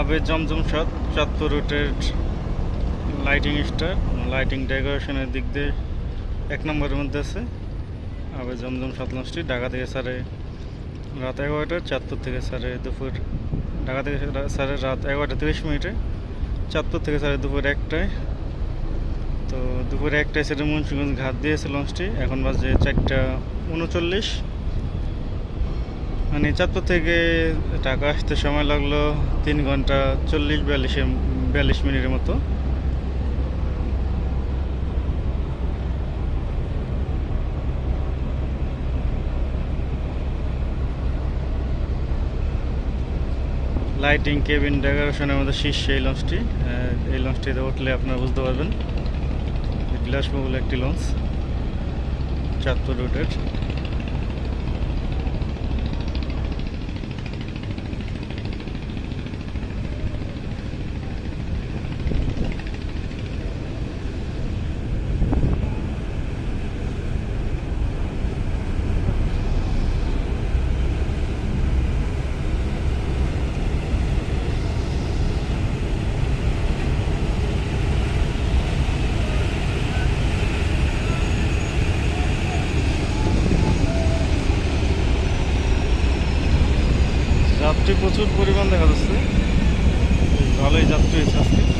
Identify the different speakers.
Speaker 1: আবেদ জমজম সাত, চাঁদপুর রুটের lighting star lighting ডেকোরেশনের দিক দিয়ে এক নম্বরের মধ্যে আছে। আবেদ জমজম সাত লঞ্চটি ঢাকা থেকে সারে রাত এগারোটায় চাঁদপুর থেকে সারে দুপুর ঢাকা থেকে সারে রাত এগারোটা তিরিশ মিনিটে, চাঁদপুর থেকে সারে দুপুর একটায়। তো দুপুরে একটায় সেটা মুন্সিগঞ্জ ঘাট দিয়েছে লঞ্চটি এখন বাজে চারটা উনচল্লিশ। মানে চাঁদপুর থেকে ঢাকা আসতে সময় লাগল তিন ঘণ্টা চল্লিশ বিয়াল্লিশে বিয়াল্লিশ মিনিটের মতো। লাইটিং কেবিন ডেকোরেশনের মধ্যে শীর্ষে এই লঞ্চটি এই লঞ্চটিতে উঠলে আপনারা বুঝতে পারবেন। বিলাসবহুল একটি লঞ্চ চাঁদপুর রুটের যাত্রী প্রচুর পরিমাণ দেখা যাচ্ছে। ভালোই যাত্রী হয়েছে আজকে।